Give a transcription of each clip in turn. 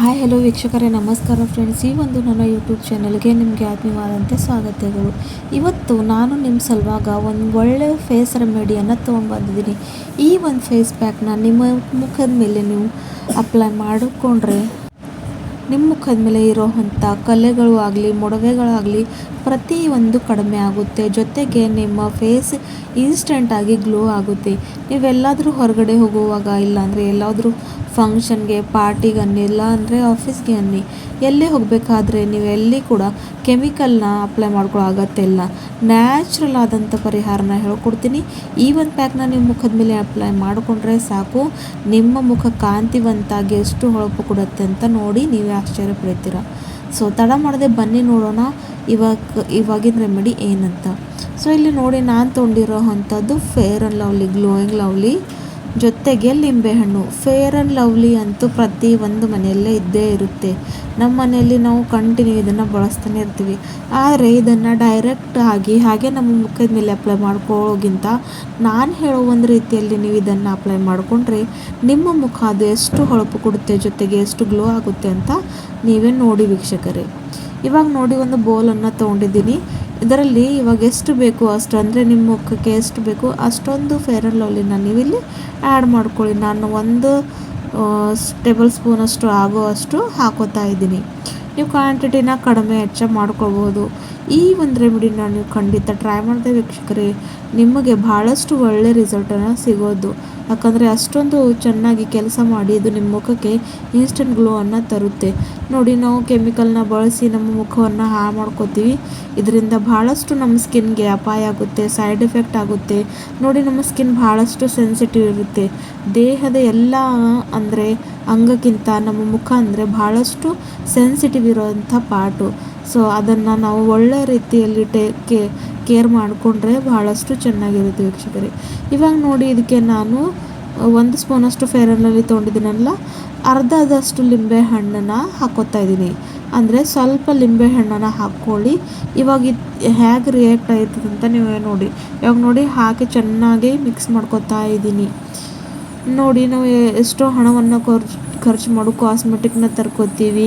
Hi hello ವೀಕ್ಷಕರೇ, ನಮಸ್ಕಾರ friends ಈ ಒಂದು ನನ್ನ ಯೂಟ್ಯೂಬ್ ಚಾನಲ್ಗೆ ನಿಮಗೆ ಆತ್ಮೀಯವಾದಂತೆ ಸ್ವಾಗತಗಳು. ಇವತ್ತು ನಾನು ನಿಮ್ಮ ಸಲುವಾಗ ಒಂದು ಒಳ್ಳೆಯ ಫೇಸ್ ರೆಮಿಡಿಯನ್ನು ತೊಗೊಂಡು ಬಂದಿದ್ದೀನಿ ಈ ಒಂದು ಫೇಸ್ ಪ್ಯಾಕ್ನ ನಿಮ್ಮ ಮುಖದ ಮೇಲೆ ನೀವು ಅಪ್ಲೈ ಮಾಡಿಕೊಂಡ್ರೆ, ನಿಮ್ಮ ಮುಖದ ಮೇಲೆ ಇರೋವಂಥ ಕಲೆಗಳು ಆಗಲಿ, ಮೊಡವೆಗಳಾಗಲಿ ಪ್ರತಿಯೊಂದು ಕಡಿಮೆ ಆಗುತ್ತೆ. ಜೊತೆಗೆ ನಿಮ್ಮ ಫೇಸ್ ಇನ್ಸ್ಟೆಂಟಾಗಿ ಗ್ಲೋ ಆಗುತ್ತೆ. ನೀವೆಲ್ಲಾದರೂ ಹೊರಗಡೆ ಹೋಗುವಾಗ ಇಲ್ಲಾಂದರೆ ಎಲ್ಲಾದರೂ ಫಂಕ್ಷನ್ಗೆ ಪಾರ್ಟಿಗೆ ಅನ್ನಿ, ಇಲ್ಲ ಅಂದರೆ ಆಫೀಸ್ಗೆ ಅನ್ನಿ, ಎಲ್ಲೇ ಹೋಗಬೇಕಾದ್ರೆ ನೀವು ಎಲ್ಲಿ ಕೂಡ ಕೆಮಿಕಲ್ನ ಅಪ್ಲೈ ಮಾಡ್ಕೊಳ್ಳೋ ಅಗತ್ಯ ಇಲ್ಲ. ನ್ಯಾಚುರಲ್ ಆದಂಥ ಪರಿಹಾರನ ಹೇಳ್ಕೊಡ್ತೀನಿ. ಈ ಒಂದು ಪ್ಯಾಕ್ನ ನಿಮ್ಮ ಮುಖದ ಮೇಲೆ ಅಪ್ಲೈ ಮಾಡಿಕೊಂಡ್ರೆ ಸಾಕು. ನಿಮ್ಮ ಮುಖ ಕಾಂತಿವಂತಾಗಿ ಎಷ್ಟು ಹೊಳಪು ಕೊಡುತ್ತೆ ಅಂತ ನೋಡಿ ನೀವೇ ಆಶ್ಚರ್ಯ ಪಡ್ತೀರ. ಸೊ ತಡ ಮಾಡದೆ ಬನ್ನಿ ನೋಡೋಣ ಇವಾಗ, ಇವಾಗಿನ ರೆಮಿಡಿ ಏನಂತ. ಸೊ ಇಲ್ಲಿ ನೋಡಿ ನಾನು ತೊಗೊಂಡಿರೋ ಅಂಥದ್ದು fair and lovely glowing lovely ಜೊತೆಗೆ ಲಿಂಬೆಹಣ್ಣು ಫೇರ್ ಆ್ಯಂಡ್ ಲವ್ಲಿ ಅಂತೂ ಪ್ರತಿ ಒಂದು ಮನೆಯಲ್ಲೇ ಇದ್ದೇ ಇರುತ್ತೆ. ನಮ್ಮ ಮನೆಯಲ್ಲಿ ನಾವು ಕಂಟಿನ್ಯೂ ಇದನ್ನು ಬಳಸ್ತಾನೆ ಇರ್ತೀವಿ. ಆದರೆ ಇದನ್ನು ಡೈರೆಕ್ಟ್ ಆಗಿ ಹಾಗೆ ನಮ್ಮ ಮುಖದ ಮೇಲೆ ಅಪ್ಲೈ ಮಾಡ್ಕೊಳ್ಳೋಗಿಂತ ನಾನು ಹೇಳೋ ಒಂದು ರೀತಿಯಲ್ಲಿ ನೀವು ಇದನ್ನು ಅಪ್ಲೈ ಮಾಡಿಕೊಂಡ್ರೆ ನಿಮ್ಮ ಮುಖ ಅದು ಎಷ್ಟು ಹೊಳಪು ಕೊಡುತ್ತೆ, ಜೊತೆಗೆ ಎಷ್ಟು ಗ್ಲೋ ಆಗುತ್ತೆ ಅಂತ ನೀವೇ ನೋಡಿ ವೀಕ್ಷಕರೇ. ಇವಾಗ ನೋಡಿ ಒಂದು ಬೌಲನ್ನು ತೊಗೊಂಡಿದ್ದೀನಿ. ಇದರಲ್ಲಿ ಇವಾಗ ಎಷ್ಟು ಬೇಕು ಅಷ್ಟು, ಅಂದರೆ ನಿಮ್ಮ ಮುಖಕ್ಕೆ ಎಷ್ಟು ಬೇಕು ಅಷ್ಟೊಂದು ಫೇರ್ ಆ್ಯಂಡ್ ಲವ್ಲಿನ ನೀವಿಲ್ಲಿ ಆ್ಯಡ್ ಮಾಡ್ಕೊಳ್ಳಿ. ನಾನು ಒಂದು ಟೇಬಲ್ ಸ್ಪೂನಷ್ಟು ಆಗೋ ಅಷ್ಟು ಹಾಕೋತಾ ಇದ್ದೀನಿ. ನೀವು ಕ್ವಾಂಟಿಟಿನ ಕಡಿಮೆ ಹೆಚ್ಚ ಮಾಡ್ಕೊಳ್ಬೋದು. ಈ ಒಂದು ರೆಮಿಡಿನ ನೀವು ಖಂಡಿತ ಟ್ರೈ ಮಾಡಿದೆ ವೀಕ್ಷಕರೇ. ನಿಮಗೆ ಭಾಳಷ್ಟು ಒಳ್ಳೆ ರಿಸಲ್ಟನ್ನು ಸಿಗೋದು. ಯಾಕಂದರೆ ಅಷ್ಟೊಂದು ಚೆನ್ನಾಗಿ ಕೆಲಸ ಮಾಡಿ ಇದು ನಿಮ್ಮ ಮುಖಕ್ಕೆ ಇನ್ಸ್ಟೆಂಟ್ ಗ್ಲೋವನ್ನು ತರುತ್ತೆ. ನೋಡಿ, ನಾವು ಕೆಮಿಕಲ್ನ ಬಳಸಿ ನಮ್ಮ ಮುಖವನ್ನು ಹಾಳು ಮಾಡ್ಕೋತೀವಿ. ಇದರಿಂದ ಭಾಳಷ್ಟು ನಮ್ಮ ಸ್ಕಿನ್ಗೆ ಅಪಾಯ ಆಗುತ್ತೆ ಸೈಡ್ ಎಫೆಕ್ಟ್ ಆಗುತ್ತೆ. ನೋಡಿ, ನಮ್ಮ ಸ್ಕಿನ್ ಭಾಳಷ್ಟು ಸೆನ್ಸಿಟಿವ್ ಇರುತ್ತೆ. ದೇಹದ ಎಲ್ಲ ಅಂದರೆ ಅಂಗಕ್ಕಿಂತ ನಮ್ಮ ಮುಖ ಅಂದರೆ ಭಾಳಷ್ಟು ಸೆನ್ಸಿಟಿವ್ ಇರೋವಂಥ ಪಾರ್ಟು ಸೊ ಅದನ್ನು ನಾವು ಒಳ್ಳೆ ರೀತಿಯಲ್ಲಿ ಟೇ ಕೇರ್ ಮಾಡಿಕೊಂಡ್ರೆ ಭಾಳಷ್ಟು ಚೆನ್ನಾಗಿರುತ್ತೆ ವೀಕ್ಷಕರೇ. ಇವಾಗ ನೋಡಿ ಇದಕ್ಕೆ ನಾನು ಒಂದು ಸ್ಪೂನಷ್ಟು ಫೇರ್ ಆ್ಯಂಡ್ ಲವ್ಲಿ ತೊಗೊಂಡಿದ್ದೀನಲ್ಲ, ಅರ್ಧದಷ್ಟು ಲಿಂಬೆ ಹಣ್ಣನ್ನು ಹಾಕೋತಾ ಇದ್ದೀನಿ. ಅಂದರೆ ಸ್ವಲ್ಪ ಲಿಂಬೆ ಹಣ್ಣನ್ನು ಹಾಕ್ಕೊಳ್ಳಿ. ಇವಾಗ ಇದು ಹೇಗೆ ರಿಯಾಕ್ಟ್ ಆಯ್ತದಂತ ನೀವೇ ನೋಡಿ. ಇವಾಗ ನೋಡಿ ಹಾಕಿ ಚೆನ್ನಾಗಿ ಮಿಕ್ಸ್ ಮಾಡ್ಕೊತಾ ಇದ್ದೀನಿ. ನೋಡಿ ನಾವು ಎಷ್ಟೋ ಹಣವನ್ನು ಖರ್ಚು ಖರ್ಚು ಮಾಡು ಕಾಸ್ಮೆಟಿಕ್ನ ತರ್ಕೋತೀವಿ,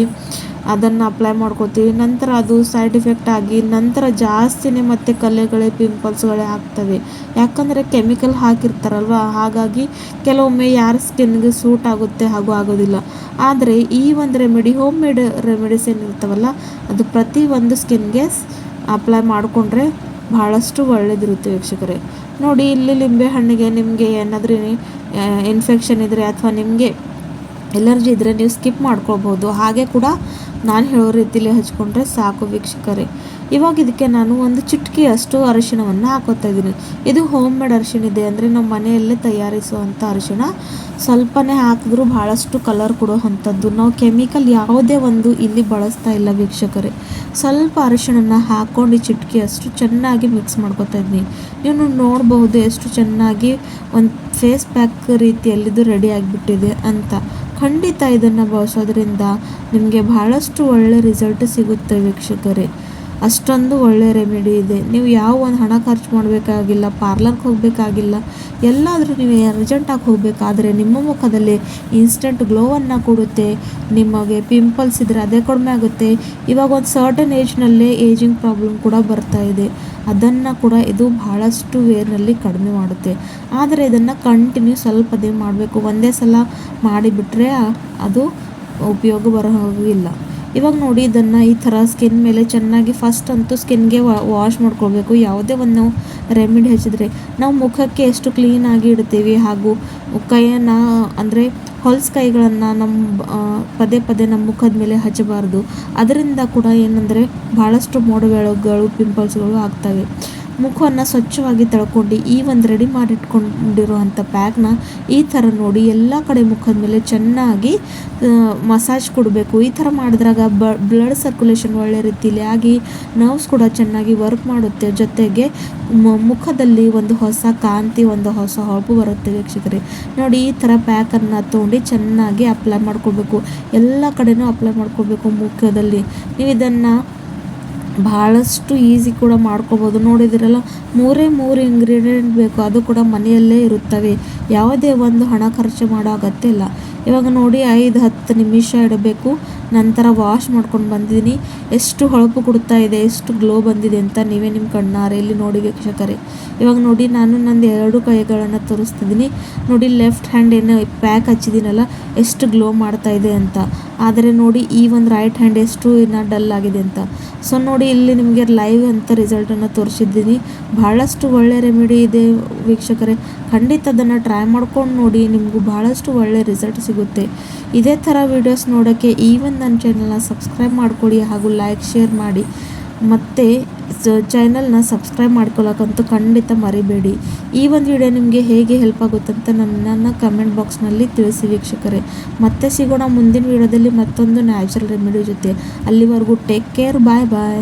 ಅದನ್ನು ಅಪ್ಲೈ ಮಾಡ್ಕೋತೀವಿ. ನಂತರ ಅದು ಸೈಡ್ ಎಫೆಕ್ಟ್ ಆಗಿ ನಂತರ ಜಾಸ್ತಿನೇ ಮತ್ತೆ ಕಲೆಗಳೇ ಪಿಂಪಲ್ಸ್ಗಳೇ ಆಗ್ತವೆ. ಯಾಕಂದರೆ ಕೆಮಿಕಲ್ ಹಾಕಿರ್ತಾರಲ್ವ? ಹಾಗಾಗಿ ಕೆಲವೊಮ್ಮೆ ಯಾರ ಸ್ಕಿನ್ಗೆ ಸೂಟ್ ಆಗುತ್ತೆ ಹಾಗೂ ಆಗೋದಿಲ್ಲ. ಆದರೆ ಈ ಒಂದು ರೆಮಿಡಿ ಹೋಮ್ ಮೇಡ್ ರೆಮಿಡೀಸ್ ಏನಿರ್ತಾವಲ್ಲ ಅದು ಪ್ರತಿ ಒಂದು ಸ್ಕಿನ್ಗೆ ಅಪ್ಲೈ ಮಾಡಿಕೊಂಡ್ರೆ ಭಾಳಷ್ಟು ಒಳ್ಳೆಯದಿರುತ್ತೆ ವೀಕ್ಷಕರೇ. ನೋಡಿ, ಇಲ್ಲಿ ಲಿಂಬೆ ಹಣ್ಣಿಗೆ ನಿಮಗೆ ಏನಾದರೂ ಇನ್ಫೆಕ್ಷನ್ ಇದ್ದರೆ ಅಥವಾ ನಿಮಗೆ ಎಲರ್ಜಿ ಇದ್ದರೆ ನೀವು ಸ್ಕಿಪ್ ಮಾಡ್ಕೊಳ್ಬೋದು. ಹಾಗೆ ಕೂಡ ನಾನು ಹೇಳೋ ರೀತಿಯಲ್ಲಿ ಹಚ್ಕೊಂಡ್ರೆ ಸಾಕು ವೀಕ್ಷಕರೇ. ಇವಾಗ ಇದಕ್ಕೆ ನಾನು ಒಂದು ಚಿಟಕಿಯಷ್ಟು ಅರಿಶಿಣವನ್ನು ಹಾಕೋತಾ ಇದ್ದೀನಿ. ಇದು ಹೋಮ್ ಮೇಡ್ ಅರಿಶಿಣ ಇದೆ ಅಂದರೆ ನಮ್ಮ ಮನೆಯಲ್ಲೇ ತಯಾರಿಸುವಂಥ ಅರಿಶಿಣ. ಸ್ವಲ್ಪನೇ ಹಾಕಿದ್ರೂ ಭಾಳಷ್ಟು ಕಲರ್ ಕೊಡೋ ಅಂಥದ್ದು. ನಾವು ಕೆಮಿಕಲ್ ಯಾವುದೇ ಒಂದು ಇಲ್ಲಿ ಬಳಸ್ತಾ ಇಲ್ಲ ವೀಕ್ಷಕರೇ. ಸ್ವಲ್ಪ ಅರಿಶಿಣನ ಹಾಕ್ಕೊಂಡು ಚಿಟಕಿಯಷ್ಟು ಚೆನ್ನಾಗಿ ಮಿಕ್ಸ್ ಮಾಡ್ಕೊತಾ ಇದ್ದೀನಿ. ನೀವು ನೋಡಬಹುದು ಎಷ್ಟು ಚೆನ್ನಾಗಿ ಒಂದು ಫೇಸ್ ಪ್ಯಾಕ್ ರೀತಿಯಲ್ಲಿದ್ದು ರೆಡಿ ಆಗಿಬಿಟ್ಟಿದೆ ಅಂತ. ಖಂಡಿತ ಇದನ್ನು ಬಳಸೋದ್ರಿಂದ ನಿಮಗೆ ಬಹಳಷ್ಟು ಒಳ್ಳೆ ರಿಸಲ್ಟ್ ಸಿಗುತ್ತೆ ವೀಕ್ಷಕರೇ. ಅಷ್ಟೊಂದು ಒಳ್ಳೆ ರೆಮಿಡಿ ಇದೆ. ನೀವು ಯಾವ ಒಂದು ಹಣ ಖರ್ಚು ಮಾಡಬೇಕಾಗಿಲ್ಲ ಪಾರ್ಲರ್ಗೆ ಹೋಗಬೇಕಾಗಿಲ್ಲ, ಎಲ್ಲಾದರೂ ನೀವು ಅರ್ಜೆಂಟಾಗಿ ಹೋಗಬೇಕಾದ್ರೆ ನಿಮ್ಮ ಮುಖದಲ್ಲಿ ಇನ್ಸ್ಟೆಂಟ್ ಗ್ಲೋವನ್ನು ಕೊಡುತ್ತೆ. ನಿಮಗೆ ಪಿಂಪಲ್ಸ್ ಇದ್ದರೆ ಅದೇ ಕಡಿಮೆ ಆಗುತ್ತೆ. ಇವಾಗ ಒಂದು ಸರ್ಟನ್ ಏಜ್ನಲ್ಲೇ ಏಜಿಂಗ್ ಪ್ರಾಬ್ಲಮ್ ಕೂಡ ಬರ್ತಾ ಇದೆ. ಅದನ್ನು ಕೂಡ ಇದು ಬಹಳಷ್ಟು ವೇರ್ನಲ್ಲಿ ಕಡಿಮೆ ಮಾಡುತ್ತೆ. ಆದರೆ ಇದನ್ನು ಕಂಟಿನ್ಯೂ ಸ್ವಲ್ಪ ದಿನ ಮಾಡಬೇಕು. ಒಂದೇ ಸಲ ಮಾಡಿಬಿಟ್ರೆ ಅದು ಉಪಯೋಗ ಬರೋ ಇಲ್ಲ ಇವಾಗ ನೋಡಿ ಇದನ್ನು ಈ ಥರ ಸ್ಕಿನ್ ಮೇಲೆ ಚೆನ್ನಾಗಿ ಫಸ್ಟ್ ಅಂತೂ ಸ್ಕಿನ್ಗೆ ವಾಶ್ ಮಾಡ್ಕೊಳ್ಬೇಕು. ಯಾವುದೇ ಒಂದು ರೆಮಿಡಿ ಹಚ್ಚಿದ್ರೆ ನಾವು ಮುಖಕ್ಕೆ ಎಷ್ಟು ಕ್ಲೀನಾಗಿ ಇಡ್ತೀವಿ ಹಾಗೂ ಕೈಯನ್ನು, ಅಂದರೆ ಹೊಲ್ಸ್ ಕೈಗಳನ್ನು ನಮ್ಮ ಪದೇ ಪದೇ ನಮ್ಮ ಮುಖದ ಮೇಲೆ ಹಚ್ಚಬಾರ್ದು. ಅದರಿಂದ ಕೂಡ ಏನಂದರೆ ಭಾಳಷ್ಟು ಮೋಡಗಳು ಪಿಂಪಲ್ಸ್ಗಳು ಆಗ್ತವೆ. ಮುಖವನ್ನು ಸ್ವಚ್ಛವಾಗಿ ತಳ್ಕೊಂಡು ಈ ಒಂದು ರೆಡಿ ಮಾಡಿಟ್ಕೊಂಡಿರುವಂಥ ಪ್ಯಾಕ್ನ ಈ ಥರ ನೋಡಿ ಎಲ್ಲ ಕಡೆ ಮುಖದ ಮೇಲೆ ಚೆನ್ನಾಗಿ ಮಸಾಜ್ ಕೊಡಬೇಕು. ಈ ಥರ ಮಾಡಿದ್ರಾಗ ಬ್ಲಡ್ ಸರ್ಕ್ಯುಲೇಷನ್ ಒಳ್ಳೆ ರೀತಿಯಲ್ಲಿ ಆಗಿ ನರ್ವ್ಸ್ ಕೂಡ ಚೆನ್ನಾಗಿ ವರ್ಕ್ ಮಾಡುತ್ತೆ. ಜೊತೆಗೆ ಮುಖದಲ್ಲಿ ಒಂದು ಹೊಸ ಕಾಂತಿ, ಒಂದು ಹೊಸ ಹೊಳಪು ಬರುತ್ತೆ ವೀಕ್ಷಕರೇ. ನೋಡಿ ಈ ಥರ ಪ್ಯಾಕನ್ನು ತೊಗೊಂಡು ಚೆನ್ನಾಗಿ ಅಪ್ಲೈ ಮಾಡ್ಕೋಬೇಕು. ಎಲ್ಲ ಕಡೆನೂ ಅಪ್ಲೈ ಮಾಡ್ಕೋಬೇಕು ಮುಖದಲ್ಲಿ. ನೀವು ಇದನ್ನು ಭಾಳಷ್ಟು ಈಸಿ ಕೂಡ ಮಾಡ್ಕೋಬೋದು. ನೋಡಿದಿರಲ್ಲ, ಮೂರೇ ಮೂರು ಇಂಗ್ರೀಡಿಯೆಂಟ್ ಬೇಕು, ಅದು ಕೂಡ ಮನೆಯಲ್ಲೇ ಇರುತ್ತವೆ. ಯಾವುದೇ ಒಂದು ಹಣ ಖರ್ಚು ಮಾಡೋ ಅಗತ್ಯ ಇಲ್ಲ. ಇವಾಗ ನೋಡಿ, ಐದು ಹತ್ತು ನಿಮಿಷ ಇಡಬೇಕು. ನಂತರ ವಾಶ್ ಮಾಡ್ಕೊಂಡು ಬಂದಿದ್ದೀನಿ. ಎಷ್ಟು ಹೊಳಪು ಕೊಡ್ತಾ ಇದೆ, ಎಷ್ಟು ಗ್ಲೋ ಬಂದಿದೆ ಅಂತ ನೀವೇ ನಿಮ್ಮ ಕಣ್ಣಾರೆ. ಇಲ್ಲಿ ನೋಡಿ ವೀಕ್ಷಕರೇ. ಇವಾಗ ನೋಡಿ ನಾನು ನಂದು ಎರಡು ಕೈಗಳನ್ನು ತೋರಿಸ್ತಿದ್ದೀನಿ. ನೋಡಿ ಲೆಫ್ಟ್ ಹ್ಯಾಂಡ್ ಏನು ಪ್ಯಾಕ್ ಹಚ್ಚಿದ್ದೀನಲ್ಲ, ಎಷ್ಟು ಗ್ಲೋ ಮಾಡ್ತಾ ಇದೆ ಅಂತ. ಆದರೆ ನೋಡಿ ಈ ಒಂದು ರೈಟ್ ಹ್ಯಾಂಡ್ ಎಷ್ಟು ಇನ್ನು ಡಲ್ ಆಗಿದೆ ಅಂತ. ಸೊ ನೋಡಿ ಇಲ್ಲಿ ನಿಮಗೆ ಲೈವ್ ಅಂತ ರಿಸಲ್ಟನ್ನು ತೋರಿಸಿದ್ದೀನಿ. ಭಾಳಷ್ಟು ಒಳ್ಳೆ ರೆಮಿಡಿ ಇದೆ ವೀಕ್ಷಕರೇ. ಖಂಡಿತ ಅದನ್ನು ಟ್ರೈ ಮಾಡ್ಕೊಂಡು ನೋಡಿ, ನಿಮಗೂ ಭಾಳಷ್ಟು ಒಳ್ಳೆ ರಿಸಲ್ಟ್ ಸಿಗುತ್ತೆ. ಇದೇ ಥರ ವೀಡಿಯೋಸ್ ನೋಡೋಕ್ಕೆ ಈ ಒಂದು ನನ್ನ ಚಾನಲ್ನ ಸಬ್ಸ್ಕ್ರೈಬ್ ಮಾಡ್ಕೊಳ್ಳಿ ಹಾಗೂ ಲೈಕ್ ಶೇರ್ ಮಾಡಿ. ಮತ್ತು ಚಾನಲ್ನ ಸಬ್ಸ್ಕ್ರೈಬ್ ಮಾಡ್ಕೊಳ್ಳೋಕ್ಕಂತೂ ಖಂಡಿತ ಮರಿಬೇಡಿ. ಈ ಒಂದು ವಿಡಿಯೋ ನಿಮಗೆ ಹೇಗೆ ಹೆಲ್ಪ್ ಆಗುತ್ತಂತ ನನ್ನನ್ನು ಕಮೆಂಟ್ ಬಾಕ್ಸ್ನಲ್ಲಿ ತಿಳಿಸಿ ವೀಕ್ಷಕರೇ. ಮತ್ತೆ ಸಿಗೋಣ ಮುಂದಿನ ವಿಡಿಯೋದಲ್ಲಿ ಮತ್ತೊಂದು ನ್ಯಾಚುರಲ್ ರೆಮಿಡಿ ಜೊತೆ. ಅಲ್ಲಿವರೆಗೂ ಟೇಕ್ ಕೇರ್ ಬಾಯ್ ಬಾಯ್